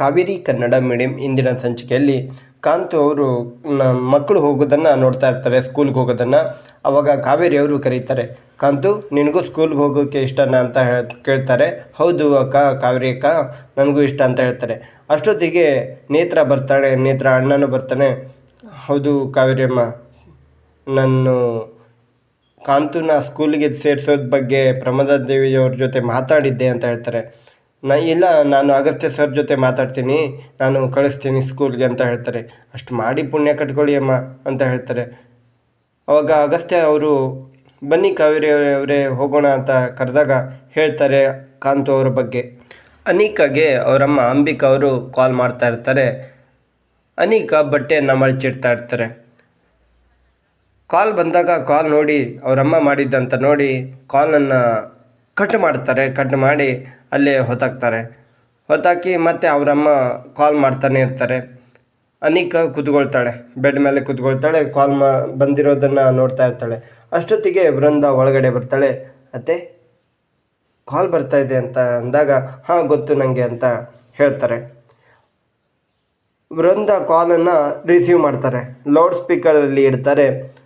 Kaveri Kannada medium ಇಂದಿನ ಸಂಚಿಕೆಯಲ್ಲಿ ಕಾಂತು ಅವರು ಮಕ್ಕಳು ಹೋಗೋದನ್ನು ನೋಡ್ತಾ ಇರ್ತಾರೆ, ಸ್ಕೂಲ್ಗೆ ಹೋಗೋದನ್ನು. ಅವಾಗ ಕಾವೇರಿ ಅವರು ಕರೀತಾರೆ, ಕಾಂತು, ನಿನಗೂ ಸ್ಕೂಲ್ಗೆ ಹೋಗೋಕ್ಕೆ ಇಷ್ಟನಾ ಅಂತ ಹೇಳಿ ಕೇಳ್ತಾರೆ. ಹೌದು ಅಕ್ಕ, ಕಾವೇರಿ ಅಕ್ಕ, ನನಗೂ ಇಷ್ಟ ಅಂತ ಹೇಳ್ತಾರೆ. ಅಷ್ಟೊತ್ತಿಗೆ ನೇತ್ರ ಬರ್ತಾಳೆ, ನೇತ್ರ ಅಣ್ಣನೂ ಬರ್ತಾನೆ. ಹೌದು ಕಾವೇರಿ ಅಮ್ಮ ನಾನು ಕಾಂತುನ ಸ್ಕೂಲಿಗೆ ಸೇರಿಸೋದ್ ಬಗ್ಗೆ ಪ್ರಮೋದ ದೇವಿಯವ್ರ ಜೊತೆ ಮಾತಾಡಿದ್ದೆ ಅಂತ ಹೇಳ್ತಾರೆ. ನಾ, ಇಲ್ಲ, ನಾನು ಅಗತ್ಯ ಸರ್ ಜೊತೆ ಮಾತಾಡ್ತೀನಿ. ನಾನು ಕಳಿಸ್ತೀನಿ ಸ್ಕೂಲ್ಗೆ ಅಂತ ಹೇಳ್ತಾರೆ. ಅಷ್ಟು ಮಾಡಿ ಪುಣ್ಯ ಕಟ್ಕೊಳ್ಳಿ ಅಮ್ಮ ಅಂತ ಹೇಳ್ತಾರೆ. ಅವಾಗ ಅಗಸ್ತ್ಯ ಅವರು, ಬನ್ನಿ ಕಾವೇರಿ ಅವರೇ ಹೋಗೋಣ ಅಂತ ಕರೆದಾಗ ಹೇಳ್ತಾರೆ ಕಾಂತು ಅವರ ಬಗ್ಗೆ. ಅನೀಕಾಗೆ ಅವರಮ್ಮ ಅಂಬಿಕಾ ಅವರು ಕಾಲ್ ಮಾಡ್ತಾ ಇರ್ತಾರೆ. ಅನೀಕಾ ಬಟ್ಟೆಯನ್ನು ಮಳಚಿಡ್ತಾ ಇರ್ತಾರೆ. ಕಾಲ್ ಬಂದಾಗ ಕಾಲ್ ನೋಡಿ, ಅವರಮ್ಮ ಮಾಡಿದ್ದಂತ ನೋಡಿ ಕಾಲನ್ನು ಕಟ್ ಮಾಡ್ತಾರೆ. ಕಟ್ ಮಾಡಿ ಅಲ್ಲೇ ಹೊತ್ತಾಕ್ತಾರೆ ಹೊತ್ತಾಕಿ ಮತ್ತೆ ಅವರಮ್ಮ ಕಾಲ್ ಮಾಡ್ತಾನೆ ಇರ್ತಾರೆ. ಅನಿಕಾ ಕುತ್ಕೊಳ್ತಾಳೆ. ಬೆಡ್ ಮೇಲೆ ಕುತ್ಕೊಳ್ತಾಳೆ. ಕಾಲ್ ಮಾ ಬಂದಿರೋದನ್ನು ನೋಡ್ತಾ ಇರ್ತಾಳೆ. ಅಷ್ಟೊತ್ತಿಗೆ ವೃಂದ ಒಳಗಡೆ ಬರ್ತಾಳೆ. ಅತ್ತೆ ಕಾಲ್ ಬರ್ತಾ ಇದೆ ಅಂತ ಅಂದಾಗ, ಹಾಂ, ಗೊತ್ತು ನನಗೆ ಅಂತ ಹೇಳ್ತಾರೆ. ವೃಂದ ಕಾಲನ್ನು ರಿಸೀವ್ ಮಾಡ್ತಾರೆ. ಲೌಡ್ ಸ್ಪೀಕರಲ್ಲಿ ಇಡ್ತಾರೆ.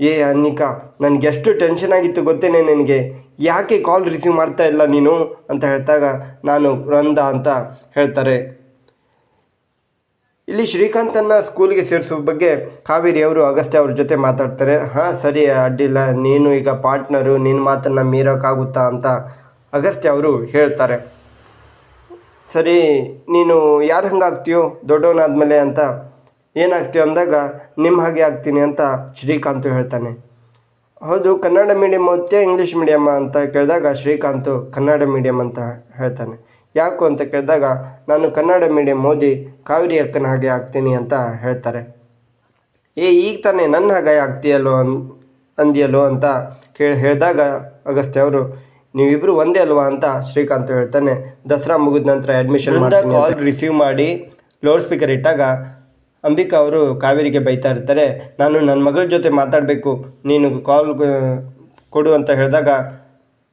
ಏ, ಅನ್ನಿಕ, ನನಗೆ ಎಷ್ಟು ಟೆನ್ಷನ್ ಆಗಿತ್ತು ಗೊತ್ತೇನೆ ನಿನಗೆ? ಯಾಕೆ ಕಾಲ್ ರಿಸೀವ್ ಮಾಡ್ತಾ ಇಲ್ಲ ನೀನು? ಅಂತ ಹೇಳ್ತಾಗ, ನಾನು ರಂದ ಅಂತ ಹೇಳ್ತಾರೆ. ಇಲ್ಲಿ ಶ್ರೀಕಾಂತನ್ನು ಸ್ಕೂಲ್ಗೆ ಸೇರಿಸೋ ಬಗ್ಗೆ ಕಾವೇರಿ ಅವರು ಅಗಸ್ತ್ಯ ಅವ್ರ ಜೊತೆ ಮಾತಾಡ್ತಾರೆ. ಹಾಂ, ಸರಿ ಅಡ್ಡಿಲ್ಲ, ನೀನು ಈಗ ಪಾರ್ಟ್ನರು ನಿನ್ನ ಮಾತನ್ನು ಮೀರೋಕ್ಕಾಗುತ್ತಾ ಅಂತ ಅಗಸ್ತ್ಯ ಅವರು ಹೇಳ್ತಾರೆ. ಸರಿ, ನೀನು ಯಾರು ಹಂಗಾಗ್ತೀಯೋ ದೊಡ್ಡವನಾದ ಮೇಲೆ ಅಂತ ಏನಾಗ್ತೀಯೋ ಅಂದಾಗ ನಿಮ್ಮ ಹಾಗೆ ಆಗ್ತೀನಿ ಅಂತ ಶ್ರೀಕಾಂತು ಹೇಳ್ತಾನೆ. ಹೌದು ಕನ್ನಡ ಮೀಡಿಯಮ್ ಓದ್ತೀಯ ಇಂಗ್ಲೀಷ್ ಮೀಡಿಯಮ್ಮ ಅಂತ ಕೇಳಿದಾಗ ಶ್ರೀಕಾಂತು ಕನ್ನಡ ಮೀಡಿಯಮ್ ಅಂತ ಹೇಳ್ತಾನೆ. ಯಾಕು ಅಂತ ಕೇಳಿದಾಗ ನಾನು ಕನ್ನಡ ಮೀಡಿಯಮ್ ಓದಿ ಕಾವೇರಿ ಅಕ್ಕನ ಹಾಗೆ ಆಗ್ತೀನಿ ಅಂತ ಹೇಳ್ತಾರೆ. ಏ ಈಗ ತಾನೇ ನನ್ನ ಹಾಗೆ ಆಗ್ತೀಯಲ್ಲೋ ಅನ್ ಅಂದಿಯಲ್ಲೋ ಅಂತ ಕೇಳಿ ಹೇಳಿದಾಗ ಅಗಸ್ತ್ಯ ಅವರು ನೀವಿಬ್ಬರು ಒಂದೇ ಅಲ್ವಾ ಅಂತ ಶ್ರೀಕಾಂತ್ ಹೇಳ್ತಾನೆ. ದಸರಾ ಮುಗಿದ ನಂತರ ಅಡ್ಮಿಷನ್ ಕಾಲ್ ರಿಸೀವ್ ಮಾಡಿ ಲೌಡ್ ಸ್ಪೀಕರ್ ಇಟ್ಟಾಗ ಅಂಬಿಕಾ ಅವರು ಕಾವೇರಿಗೆ ಬೈತಾ ಇರ್ತಾರೆ, ನಾನು ನನ್ನ ಮಗಳ ಜೊತೆ ಮಾತಾಡಬೇಕು, ನೀನು ಕಾಲ್ ಕೊಡು ಅಂತ ಹೇಳಿದಾಗ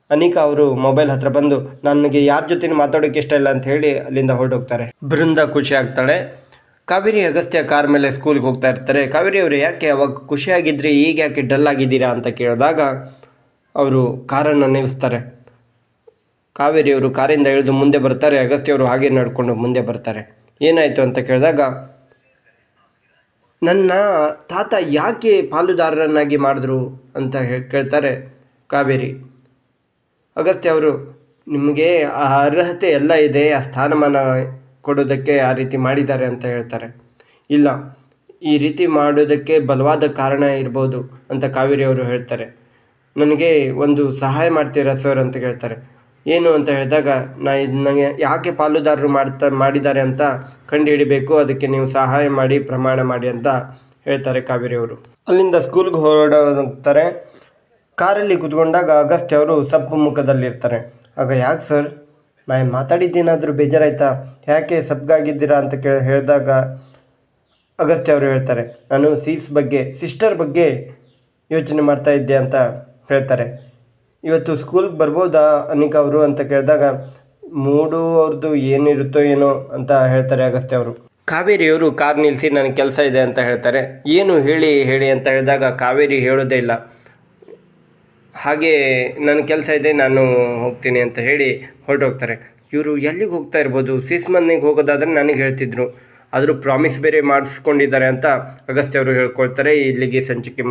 ಅನಿಕಾ ಅವರು ಮೊಬೈಲ್ ಹತ್ರ ಬಂದು, ನನಗೆ ಯಾರ ಜೊತೆ ಮಾತಾಡೋಕೆ ಇಷ್ಟ ಇಲ್ಲ ಅಂತ ಹೇಳಿ ಅಲ್ಲಿಂದ ಹೊರಟೋಗ್ತಾರೆ. ಬೃಂದ ಖುಷಿ ಆಗ್ತಾಳೆ ಕಾವೇರಿ ಅಗಸ್ತ್ಯ ಕಾರ್ ಮೇಲೆ ಸ್ಕೂಲ್ಗೆ ಹೋಗ್ತಾ ಇರ್ತಾರೆ. ಕಾವೇರಿ ಅವರು ಯಾಕೆ ಅವಾಗ ಖುಷಿಯಾಗಿದ್ದರೆ ಈಗ ಯಾಕೆ ಡಲ್ ಆಗಿದ್ದೀರಾ ಅಂತ ಕೇಳಿದಾಗ ಅವರು ಕಾರನ್ನು ನಿಲ್ಲಿಸ್ತಾರೆ ಕಾವೇರಿಯವರು ಕಾರಿಂದ ಇಳಿದು ಮುಂದೆ ಬರ್ತಾರೆ. ಅಗಸ್ತ್ಯವರು ಹಾಗೆ ನಡ್ಕೊಂಡು ಮುಂದೆ ಬರ್ತಾರೆ. ಏನಾಯಿತು ಅಂತ ಕೇಳಿದಾಗ ನನ್ನ ತಾತ ಯಾಕೆ ಪಾಲುದಾರರನ್ನಾಗಿ ಮಾಡಿದ್ರು ಅಂತ ಹೇಳಿ ಕೇಳ್ತಾರೆ ಕಾವೇರಿ. ಅಗಸ್ತ್ಯ ಅವರು, ನಿಮಗೆ ಆ ಅರ್ಹತೆ ಎಲ್ಲ ಇದೆ, ಆ ಸ್ಥಾನಮಾನ ಕೊಡೋದಕ್ಕೆ ಆ ರೀತಿ ಮಾಡಿದ್ದಾರೆ ಅಂತ ಹೇಳ್ತಾರೆ. ಇಲ್ಲ, ಈ ರೀತಿ ಮಾಡೋದಕ್ಕೆ ಬಲವಾದ ಕಾರಣ ಇರ್ಬೋದು ಅಂತ ಕಾವೇರಿ ಅವರು ಹೇಳ್ತಾರೆ. ನನಗೆ ಒಂದು ಸಹಾಯ ಮಾಡ್ತೀರಾ ಸರ್? ಅಂತ ಕೇಳ್ತಾರೆ. ಏನು ಅಂತ ಹೇಳಿದಾಗ, ನಾ ನನಗೆ ಯಾಕೆ ಪಾಲುದಾರರು ಮಾಡ್ತಾ, ಮಾಡಿದ್ದಾರೆ ಅಂತ ಕಂಡುಹಿಡಿಬೇಕು, ಅದಕ್ಕೆ ನೀವು ಸಹಾಯ ಮಾಡಿ, ಪ್ರಮಾಣ ಮಾಡಿ ಅಂತ ಹೇಳ್ತಾರೆ ಕಾವೇರಿಯವರು ಅಲ್ಲಿಂದ ಸ್ಕೂಲ್ಗೆ ಹೊರಡೋದಂತಾರೆ. ಕಾರಲ್ಲಿ ಕುತ್ಕೊಂಡಾಗ ಅಗಸ್ತ್ಯ ಅವರು ಸಪ್ಪು ಮುಖದಲ್ಲಿರ್ತಾರೆ. ಆಗ ಯಾಕೆ ಸರ್? ನಾನು ಮಾತಾಡಿದ್ದೇನಾದರೂ ಬೇಜಾರಾಯ್ತಾ? ಯಾಕೆ ಸಪ್ಪಗಾಗಿದ್ದೀರಾ ಅಂತ ಕೇಳಿ, ಹೇಳಿದಾಗ ಅಗಸ್ತ್ಯ ಅವರು ಹೇಳ್ತಾರೆ. ನಾನು ಸೀಸ್ ಬಗ್ಗೆ, ಸಿಸ್ಟರ್ ಬಗ್ಗೆ ಯೋಚನೆ ಮಾಡ್ತಾ ಇದ್ದೆ ಅಂತ ಹೇಳ್ತಾರೆ. ಇವತ್ತು ಸ್ಕೂಲ್ಗೆ ಬರ್ಬೋದಾ ಅನಿಕಾ ಅವರು ಅಂತ ಕೇಳಿದಾಗ, ಮೂಡು ಅವ್ರದ್ದು ಏನಿರುತ್ತೋ ಏನೋ ಅಂತ ಹೇಳ್ತಾರೆ ಅಗಸ್ತ್ಯ ಅವರು. ಕಾವೇರಿಯವರು ಕಾರ್ ನಿಲ್ಲಿಸಿ ನನಗೆ ಕೆಲಸ ಇದೆ ಅಂತ ಹೇಳ್ತಾರೆ. ಏನು ಹೇಳಿ ಹೇಳಿ ಅಂತ ಹೇಳಿದಾಗ ಕಾವೇರಿ ಹೇಳೋದೇ ಇಲ್ಲ. ಹಾಗೆ ನನ್ನ ಕೆಲಸ ಇದೆ, ನಾನು ಹೋಗ್ತೀನಿ ಅಂತ ಹೇಳಿ ಹೊರಟೋಗ್ತಾರೆ ಇವರು ಎಲ್ಲಿಗೆ ಹೋಗ್ತಾ ಇರ್ಬೋದು? ಸಿಸ್ ಮನೆಗೆ ಹೋಗೋದಾದ್ರೆ ನನಗೆ ಹೇಳ್ತಿದ್ರು. ಆದರೂ ಪ್ರಾಮಿಸ್ ಬೇರೆ ಮಾಡಿಸ್ಕೊಂಡಿದ್ದಾರೆ ಅಂತ ಅಗಸ್ತ್ಯವರು ಹೇಳ್ಕೊಳ್ತಾರೆ. ಇಲ್ಲಿಗೆ ಸಂಚಿಕೆ ಮುಗಿ